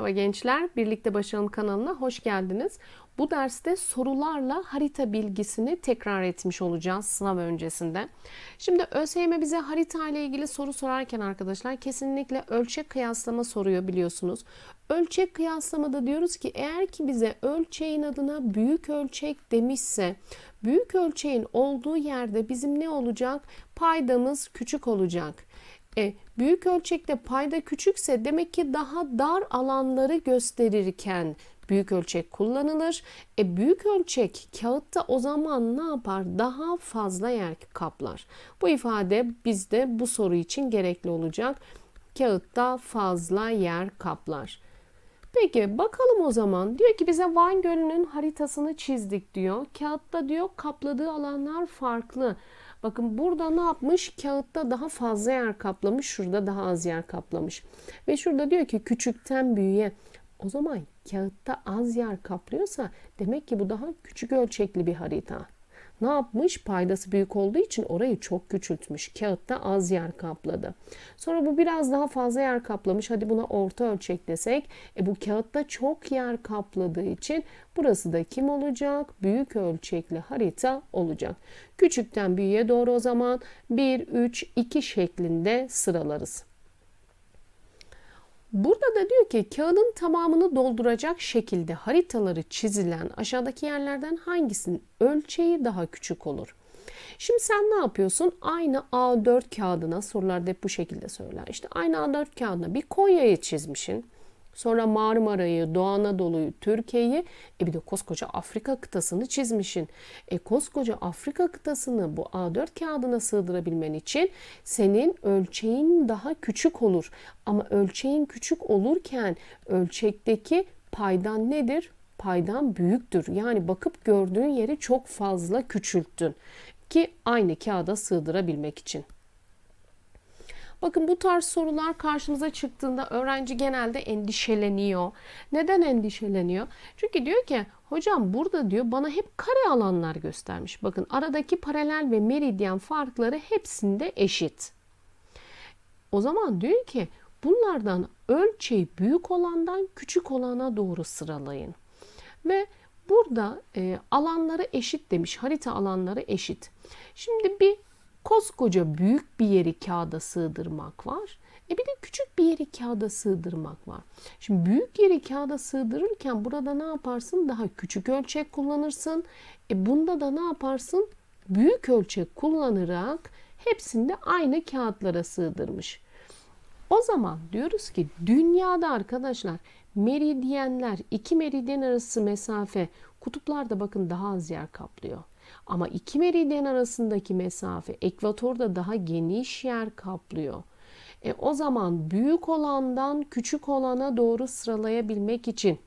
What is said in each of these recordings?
Merhaba gençler, Birlikte Başaralım kanalına hoş geldiniz. Bu derste sorularla harita bilgisini tekrar etmiş olacağız sınav öncesinde. Şimdi ÖSYM bize harita ile ilgili soru sorarken arkadaşlar kesinlikle ölçek kıyaslama soruyor biliyorsunuz. Ölçek kıyaslamada diyoruz ki eğer ki bize ölçeğin adına büyük ölçek demişse büyük ölçeğin olduğu yerde bizim ne olacak? Paydamız küçük olacak. E, büyük ölçekte payda küçükse demek ki daha dar alanları gösterirken büyük ölçek kullanılır. E, büyük ölçek kağıtta o zaman ne yapar? Daha fazla yer kaplar. Bu ifade bizde bu soru için gerekli olacak. Kağıtta fazla yer kaplar. Peki bakalım o zaman. Diyor ki bize Van Gölü'nün haritasını çizdik diyor. Kağıtta diyor kapladığı alanlar farklı. Bakın burada ne yapmış? Kağıtta daha fazla yer kaplamış. Şurada daha az yer kaplamış. Ve şurada diyor ki küçükten büyüğe. O zaman kağıtta az yer kaplıyorsa demek ki bu daha küçük ölçekli bir harita ne yapmış? Paydası büyük olduğu için orayı çok küçültmüş. Kağıtta az yer kapladı. Sonra bu biraz daha fazla yer kaplamış. Hadi buna orta ölçek desek. E bu kağıtta çok yer kapladığı için burası da kim olacak? Büyük ölçekli harita olacak. Küçükten büyüğe doğru o zaman 1, 3, 2 şeklinde sıralarız. Burada da diyor ki kağıdın tamamını dolduracak şekilde haritaları çizilen aşağıdaki yerlerden hangisinin ölçeği daha küçük olur? Şimdi sen ne yapıyorsun? Aynı A4 kağıdına sorularda hep bu şekilde söyler. İşte aynı A4 kağıdına bir Konya'yı çizmişsin. Sonra Marmara'yı, Doğu Anadolu'yu, Türkiye'yi, e bir de koskoca Afrika kıtasını çizmişsin. E koskoca Afrika kıtasını bu A4 kağıdına sığdırabilmen için senin ölçeğin daha küçük olur. Ama ölçeğin küçük olurken ölçekteki paydan nedir? Paydan büyüktür. Yani bakıp gördüğün yeri çok fazla küçülttün ki aynı kağıda sığdırabilmek için. Bakın bu tarz sorular karşımıza çıktığında öğrenci genelde endişeleniyor. Neden endişeleniyor? Çünkü diyor ki hocam burada diyor bana hep kare alanlar göstermiş. Bakın aradaki paralel ve meridyen farkları hepsinde eşit. O zaman diyor ki bunlardan ölçeği büyük olandan küçük olana doğru sıralayın. Ve burada e, alanları eşit demiş. Harita alanları eşit. Şimdi bir koskoca büyük bir yeri kağıda sığdırmak var. E bir de küçük bir yeri kağıda sığdırmak var. Şimdi büyük yeri kağıda sığdırırken burada ne yaparsın? Daha küçük ölçek kullanırsın. E bunda da ne yaparsın? Büyük ölçek kullanarak hepsinde aynı kağıtlara sığdırmış. O zaman diyoruz ki dünyada arkadaşlar meridyenler, iki meridyen arası mesafe kutuplarda bakın daha az yer kaplıyor. Ama iki meridyen arasındaki mesafe ekvatorda daha geniş yer kaplıyor. E, o zaman büyük olandan küçük olana doğru sıralayabilmek için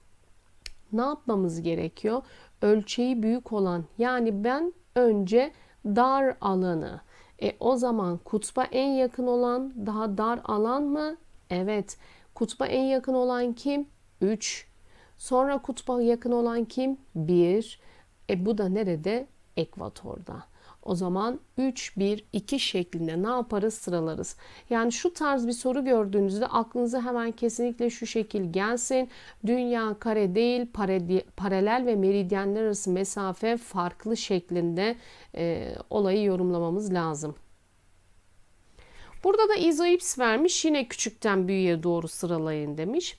ne yapmamız gerekiyor? Ölçeği büyük olan yani ben önce dar alanı. E, o zaman kutba en yakın olan daha dar alan mı? Evet. Kutba en yakın olan kim? 3. Sonra kutba yakın olan kim? 1. E bu da nerede? Ekvatorda. O zaman 3, 1, 2 şeklinde ne yaparız sıralarız. Yani şu tarz bir soru gördüğünüzde aklınıza hemen kesinlikle şu şekil gelsin. Dünya kare değil paralel ve meridyenler arası mesafe farklı şeklinde e, olayı yorumlamamız lazım. Burada da izoips vermiş. Yine küçükten büyüğe doğru sıralayın demiş.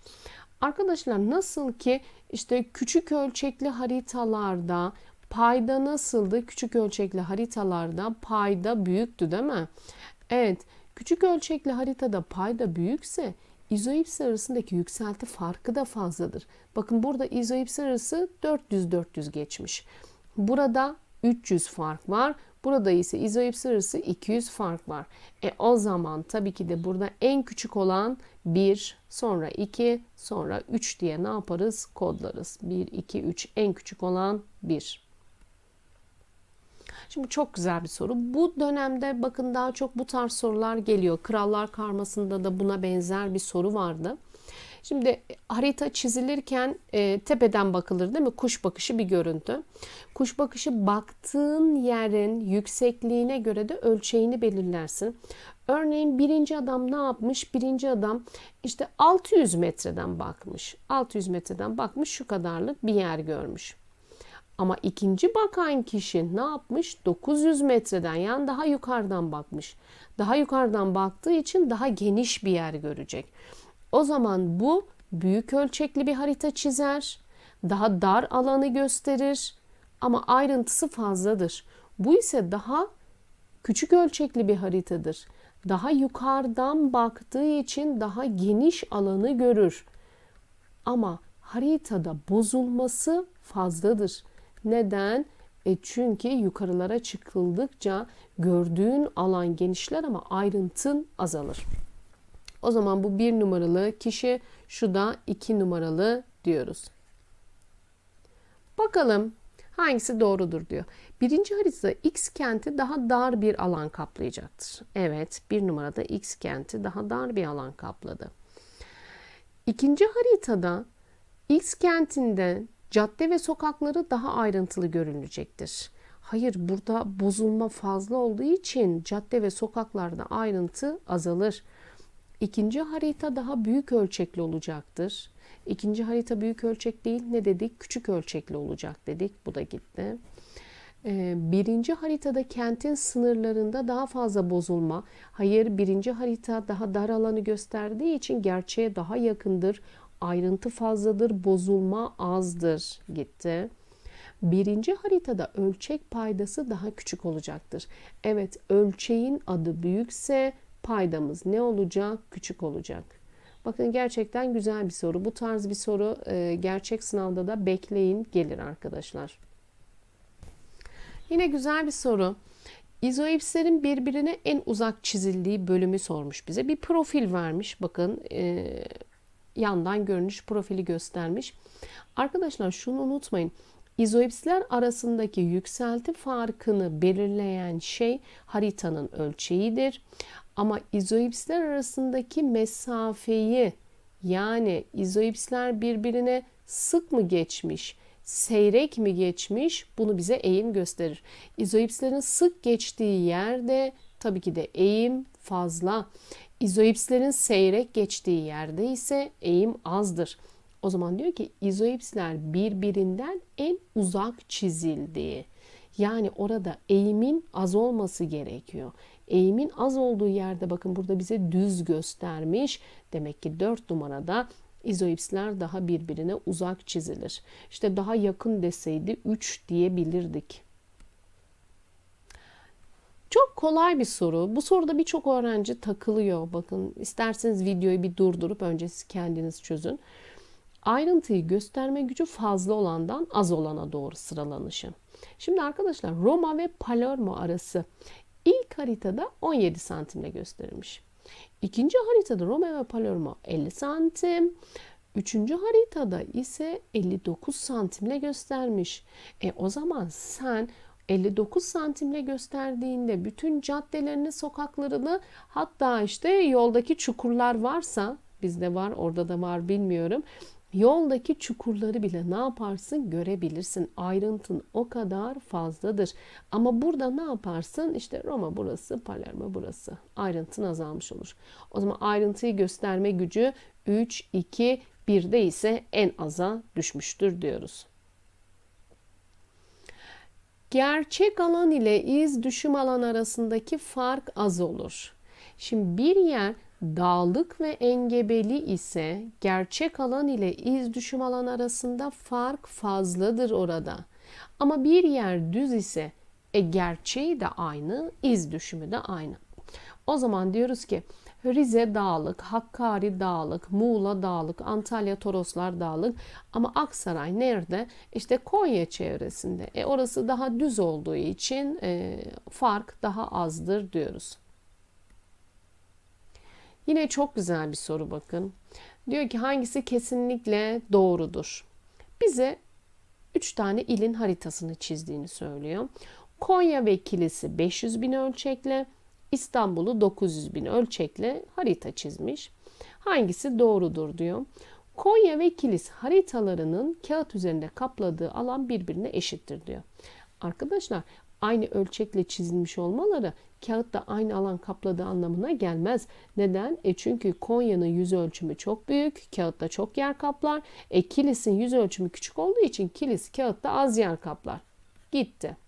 Arkadaşlar nasıl ki işte küçük ölçekli haritalarda Payda nasıldı? Küçük ölçekli haritalarda payda büyüktü değil mi? Evet. Küçük ölçekli haritada payda büyükse izoips arasındaki yükselti farkı da fazladır. Bakın burada izoips arası 400-400 geçmiş. Burada 300 fark var. Burada ise izoips arası 200 fark var. E o zaman tabii ki de burada en küçük olan 1, sonra 2, sonra 3 diye ne yaparız? Kodlarız. 1, 2, 3 en küçük olan 1. Şimdi çok güzel bir soru. Bu dönemde bakın daha çok bu tarz sorular geliyor. Krallar Karması'nda da buna benzer bir soru vardı. Şimdi harita çizilirken e, tepeden bakılır değil mi? Kuş bakışı bir görüntü. Kuş bakışı baktığın yerin yüksekliğine göre de ölçeğini belirlersin. Örneğin birinci adam ne yapmış? Birinci adam işte 600 metreden bakmış. 600 metreden bakmış şu kadarlık bir yer görmüş. Ama ikinci bakan kişi ne yapmış? 900 metreden yani daha yukarıdan bakmış. Daha yukarıdan baktığı için daha geniş bir yer görecek. O zaman bu büyük ölçekli bir harita çizer. Daha dar alanı gösterir ama ayrıntısı fazladır. Bu ise daha küçük ölçekli bir haritadır. Daha yukarıdan baktığı için daha geniş alanı görür. Ama haritada bozulması fazladır. Neden? E çünkü yukarılara çıkıldıkça gördüğün alan genişler ama ayrıntın azalır. O zaman bu bir numaralı kişi, şu da iki numaralı diyoruz. Bakalım hangisi doğrudur diyor. Birinci haritada X kenti daha dar bir alan kaplayacaktır. Evet bir numarada X kenti daha dar bir alan kapladı. İkinci haritada X kentinde cadde ve sokakları daha ayrıntılı görünecektir. Hayır burada bozulma fazla olduğu için cadde ve sokaklarda ayrıntı azalır. İkinci harita daha büyük ölçekli olacaktır. İkinci harita büyük ölçek değil ne dedik? Küçük ölçekli olacak dedik. Bu da gitti. Ee, birinci haritada kentin sınırlarında daha fazla bozulma. Hayır birinci harita daha dar alanı gösterdiği için gerçeğe daha yakındır. Ayrıntı fazladır, bozulma azdır gitti. Birinci haritada ölçek paydası daha küçük olacaktır. Evet ölçeğin adı büyükse paydamız ne olacak? Küçük olacak. Bakın gerçekten güzel bir soru. Bu tarz bir soru e, gerçek sınavda da bekleyin gelir arkadaşlar. Yine güzel bir soru. İzoipslerin birbirine en uzak çizildiği bölümü sormuş bize. Bir profil vermiş. Bakın e, yandan görünüş profili göstermiş. Arkadaşlar şunu unutmayın. İzoipsler arasındaki yükselti farkını belirleyen şey haritanın ölçeğidir. Ama izoipsler arasındaki mesafeyi yani izoipsler birbirine sık mı geçmiş, seyrek mi geçmiş bunu bize eğim gösterir. İzoipslerin sık geçtiği yerde tabii ki de eğim fazla. İzoipslerin seyrek geçtiği yerde ise eğim azdır. O zaman diyor ki izoipsler birbirinden en uzak çizildiği. Yani orada eğimin az olması gerekiyor. Eğimin az olduğu yerde bakın burada bize düz göstermiş. Demek ki 4 numarada izoipsler daha birbirine uzak çizilir. İşte daha yakın deseydi 3 diyebilirdik. Çok kolay bir soru. Bu soruda birçok öğrenci takılıyor. Bakın isterseniz videoyu bir durdurup önce siz kendiniz çözün. Ayrıntıyı gösterme gücü fazla olandan az olana doğru sıralanışı. Şimdi arkadaşlar Roma ve Palermo arası ilk haritada 17 santimle gösterilmiş. İkinci haritada Roma ve Palermo 50 santim. Üçüncü haritada ise 59 santimle göstermiş. E o zaman sen 59 santimle gösterdiğinde bütün caddelerini, sokaklarını hatta işte yoldaki çukurlar varsa bizde var orada da var bilmiyorum. Yoldaki çukurları bile ne yaparsın görebilirsin. Ayrıntın o kadar fazladır. Ama burada ne yaparsın? İşte Roma burası, Palermo burası. Ayrıntın azalmış olur. O zaman ayrıntıyı gösterme gücü 3, 2, 1'de ise en aza düşmüştür diyoruz. Gerçek alan ile iz düşüm alan arasındaki fark az olur. Şimdi bir yer dağlık ve engebeli ise gerçek alan ile iz düşüm alan arasında fark fazladır orada. Ama bir yer düz ise e, gerçeği de aynı, iz düşümü de aynı. O zaman diyoruz ki Rize dağlık, Hakkari dağlık, Muğla dağlık, Antalya Toroslar dağlık ama Aksaray nerede? İşte Konya çevresinde. E orası daha düz olduğu için e, fark daha azdır diyoruz. Yine çok güzel bir soru bakın. Diyor ki hangisi kesinlikle doğrudur? Bize 3 tane ilin haritasını çizdiğini söylüyor. Konya ve Kilisi 500 bin ölçekle, İstanbul'u 900 bin ölçekle harita çizmiş. Hangisi doğrudur diyor. Konya ve Kilis haritalarının kağıt üzerinde kapladığı alan birbirine eşittir diyor. Arkadaşlar aynı ölçekle çizilmiş olmaları kağıtta aynı alan kapladığı anlamına gelmez. Neden? E çünkü Konya'nın yüz ölçümü çok büyük, kağıtta çok yer kaplar. E Kilis'in yüz ölçümü küçük olduğu için Kilis kağıtta az yer kaplar. Gitti.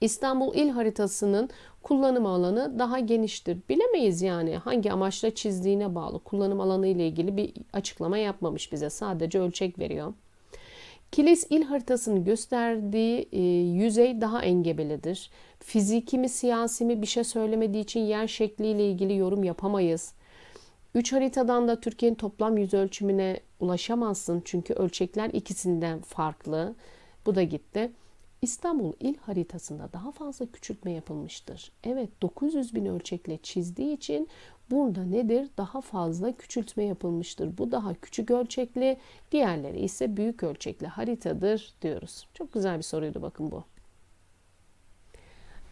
İstanbul il haritasının kullanım alanı daha geniştir. Bilemeyiz yani hangi amaçla çizdiğine bağlı. Kullanım alanı ile ilgili bir açıklama yapmamış bize. Sadece ölçek veriyor. Kilis il haritasının gösterdiği e, yüzey daha engebelidir. Fiziki mi siyasi mi bir şey söylemediği için yer şekliyle ilgili yorum yapamayız. Üç haritadan da Türkiye'nin toplam yüz ölçümüne ulaşamazsın çünkü ölçekler ikisinden farklı. Bu da gitti. İstanbul il haritasında daha fazla küçültme yapılmıştır. Evet 900 bin ölçekle çizdiği için burada nedir? Daha fazla küçültme yapılmıştır. Bu daha küçük ölçekli, diğerleri ise büyük ölçekli haritadır diyoruz. Çok güzel bir soruydu bakın bu.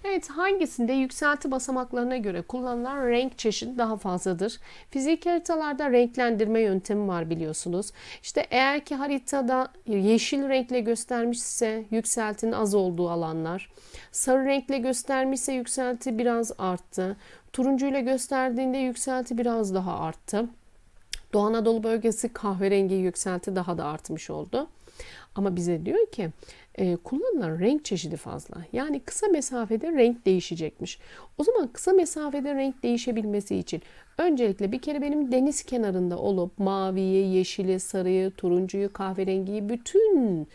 Evet hangisinde yükselti basamaklarına göre kullanılan renk çeşidi daha fazladır? Fizik haritalarda renklendirme yöntemi var biliyorsunuz. İşte eğer ki haritada yeşil renkle göstermişse yükseltinin az olduğu alanlar, sarı renkle göstermişse yükselti biraz arttı, turuncuyla gösterdiğinde yükselti biraz daha arttı. Doğu Anadolu bölgesi kahverengi yükselti daha da artmış oldu. Ama bize diyor ki e, kullanılan renk çeşidi fazla. Yani kısa mesafede renk değişecekmiş. O zaman kısa mesafede renk değişebilmesi için öncelikle bir kere benim deniz kenarında olup maviyi, yeşili, sarıyı, turuncuyu, kahverengiyi bütün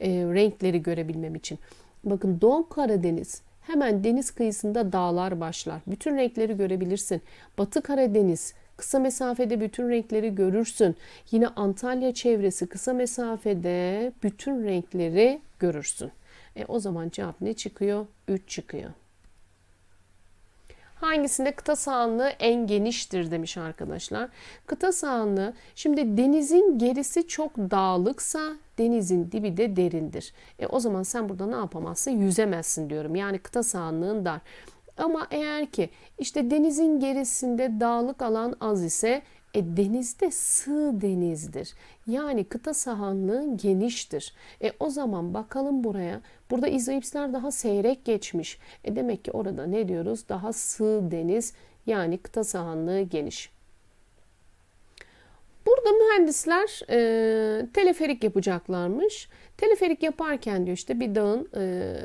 e, renkleri görebilmem için. Bakın Doğu Karadeniz hemen deniz kıyısında dağlar başlar. Bütün renkleri görebilirsin. Batı Karadeniz Kısa mesafede bütün renkleri görürsün. Yine Antalya çevresi kısa mesafede bütün renkleri görürsün. E, o zaman cevap ne çıkıyor? 3 çıkıyor. Hangisinde kıta sahanlığı en geniştir demiş arkadaşlar. Kıta sahanlığı şimdi denizin gerisi çok dağlıksa denizin dibi de derindir. E, o zaman sen burada ne yapamazsın? Yüzemezsin diyorum. Yani kıta sahanlığın dar. Ama eğer ki işte denizin gerisinde dağlık alan az ise e, denizde sığ denizdir. Yani kıta sahanlığı geniştir. E, o zaman bakalım buraya. Burada izoipsler daha seyrek geçmiş. E, demek ki orada ne diyoruz? Daha sığ deniz yani kıta sahanlığı geniş. Burada mühendisler e, teleferik yapacaklarmış. Teleferik yaparken diyor işte bir dağın e,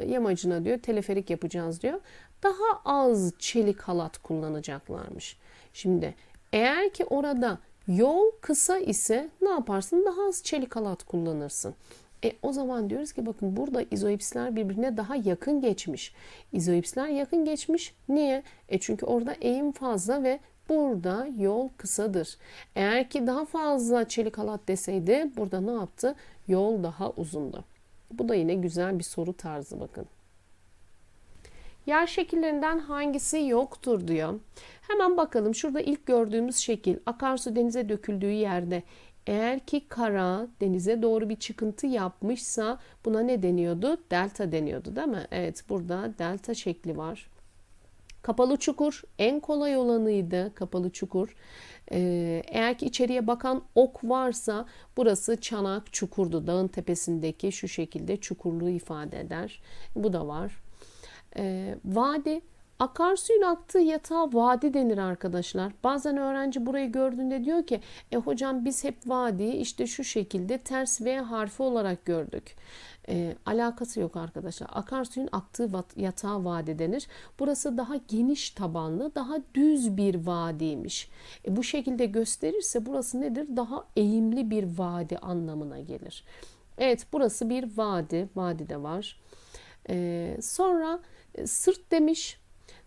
yamacına diyor teleferik yapacağız diyor daha az çelik halat kullanacaklarmış. Şimdi eğer ki orada yol kısa ise ne yaparsın? Daha az çelik halat kullanırsın. E, o zaman diyoruz ki bakın burada izoipsler birbirine daha yakın geçmiş. İzoipsler yakın geçmiş. Niye? E çünkü orada eğim fazla ve burada yol kısadır. Eğer ki daha fazla çelik halat deseydi burada ne yaptı? Yol daha uzundu. Bu da yine güzel bir soru tarzı bakın. Yer şekillerinden hangisi yoktur diyor. Hemen bakalım şurada ilk gördüğümüz şekil akarsu denize döküldüğü yerde eğer ki kara denize doğru bir çıkıntı yapmışsa buna ne deniyordu? Delta deniyordu değil mi? Evet burada delta şekli var. Kapalı çukur en kolay olanıydı kapalı çukur. Ee, eğer ki içeriye bakan ok varsa burası çanak çukurdu. Dağın tepesindeki şu şekilde çukurluğu ifade eder. Bu da var. E, vadi Akarsuyun aktığı yatağa vadi denir arkadaşlar. Bazen öğrenci burayı gördüğünde diyor ki e hocam biz hep vadiyi işte şu şekilde ters V harfi olarak gördük. E, alakası yok arkadaşlar. Akarsuyun aktığı yatağa vadi denir. Burası daha geniş tabanlı, daha düz bir vadiymiş. E, bu şekilde gösterirse burası nedir? Daha eğimli bir vadi anlamına gelir. Evet burası bir vadi. Vadi de var. E, sonra sırt demiş.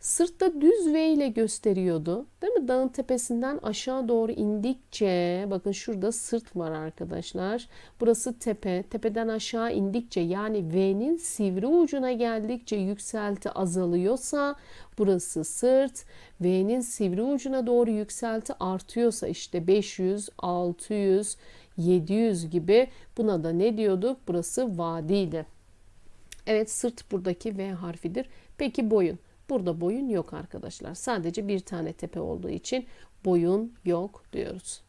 Sırtta düz V ile gösteriyordu. Değil mi? Dağın tepesinden aşağı doğru indikçe bakın şurada sırt var arkadaşlar. Burası tepe. Tepeden aşağı indikçe yani V'nin sivri ucuna geldikçe yükselti azalıyorsa burası sırt. V'nin sivri ucuna doğru yükselti artıyorsa işte 500, 600, 700 gibi buna da ne diyorduk? Burası vadiydi. Evet sırt buradaki V harfidir. Peki boyun? Burada boyun yok arkadaşlar. Sadece bir tane tepe olduğu için boyun yok diyoruz.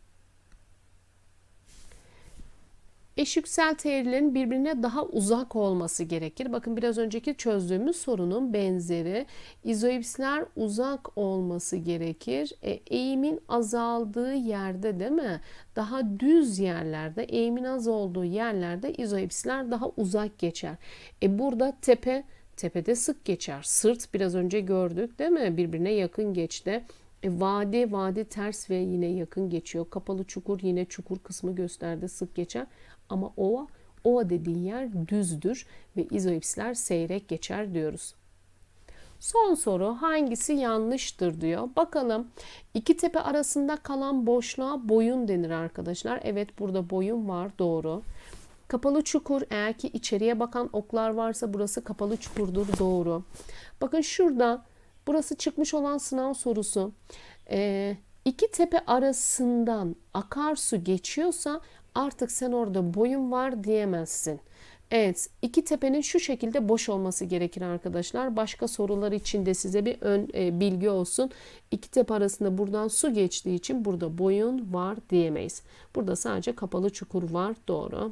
Eş yükselt eğrilerin birbirine daha uzak olması gerekir. Bakın biraz önceki çözdüğümüz sorunun benzeri. İzoipsler uzak olması gerekir. E, eğimin azaldığı yerde değil mi? Daha düz yerlerde, eğimin az olduğu yerlerde izoipsler daha uzak geçer. E burada tepe tepede sık geçer. Sırt biraz önce gördük değil mi? Birbirine yakın geçti. E, vadi, vadi ters ve yine yakın geçiyor. Kapalı çukur yine çukur kısmı gösterdi sık geçer. Ama ova, ova dediğin yer düzdür ve izoipsler seyrek geçer diyoruz. Son soru hangisi yanlıştır diyor. Bakalım iki tepe arasında kalan boşluğa boyun denir arkadaşlar. Evet burada boyun var doğru. Kapalı çukur eğer ki içeriye bakan oklar varsa burası kapalı çukurdur doğru. Bakın şurada burası çıkmış olan sınav sorusu. Ee, iki tepe arasından akarsu geçiyorsa artık sen orada boyun var diyemezsin. Evet, iki tepenin şu şekilde boş olması gerekir arkadaşlar. Başka sorular için de size bir ön e, bilgi olsun. İki tepe arasında buradan su geçtiği için burada boyun var diyemeyiz. Burada sadece kapalı çukur var. Doğru.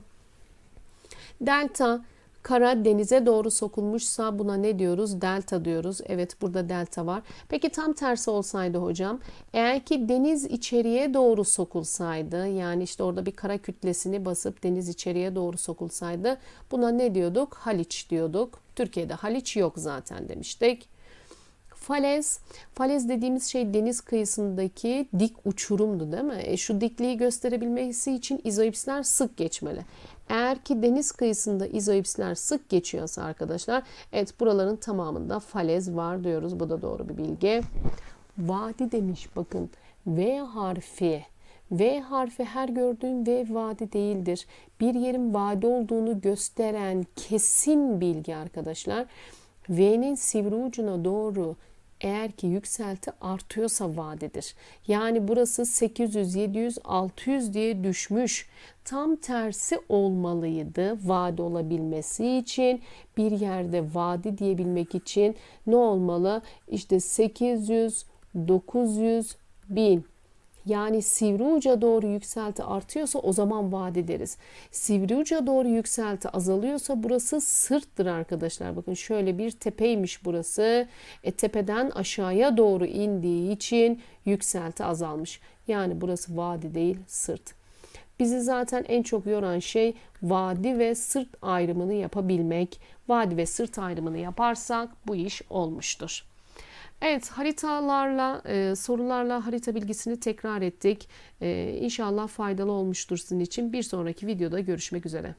Delta kara denize doğru sokulmuşsa buna ne diyoruz? Delta diyoruz. Evet burada delta var. Peki tam tersi olsaydı hocam. Eğer ki deniz içeriye doğru sokulsaydı yani işte orada bir kara kütlesini basıp deniz içeriye doğru sokulsaydı buna ne diyorduk? Haliç diyorduk. Türkiye'de Haliç yok zaten demiştik. Falez, falez dediğimiz şey deniz kıyısındaki dik uçurumdu değil mi? E şu dikliği gösterebilmesi için izoipsler sık geçmeli. Eğer ki deniz kıyısında izoipsler sık geçiyorsa arkadaşlar, evet buraların tamamında falez var diyoruz. Bu da doğru bir bilgi. Vadi demiş bakın. V harfi V harfi her gördüğün V vadi değildir. Bir yerin vadi olduğunu gösteren kesin bilgi arkadaşlar. V'nin sivri ucuna doğru eğer ki yükselti artıyorsa vadedir. Yani burası 800, 700, 600 diye düşmüş. Tam tersi olmalıydı vade olabilmesi için. Bir yerde vadi diyebilmek için ne olmalı? İşte 800, 900, 1000 yani sivri uca doğru yükselti artıyorsa o zaman vaat ederiz. Sivri uca doğru yükselti azalıyorsa burası sırttır arkadaşlar. Bakın şöyle bir tepeymiş burası. E, tepeden aşağıya doğru indiği için yükselti azalmış. Yani burası vadi değil sırt. Bizi zaten en çok yoran şey vadi ve sırt ayrımını yapabilmek. Vadi ve sırt ayrımını yaparsak bu iş olmuştur. Evet haritalarla, e, sorularla harita bilgisini tekrar ettik. E, inşallah faydalı olmuştur sizin için. Bir sonraki videoda görüşmek üzere.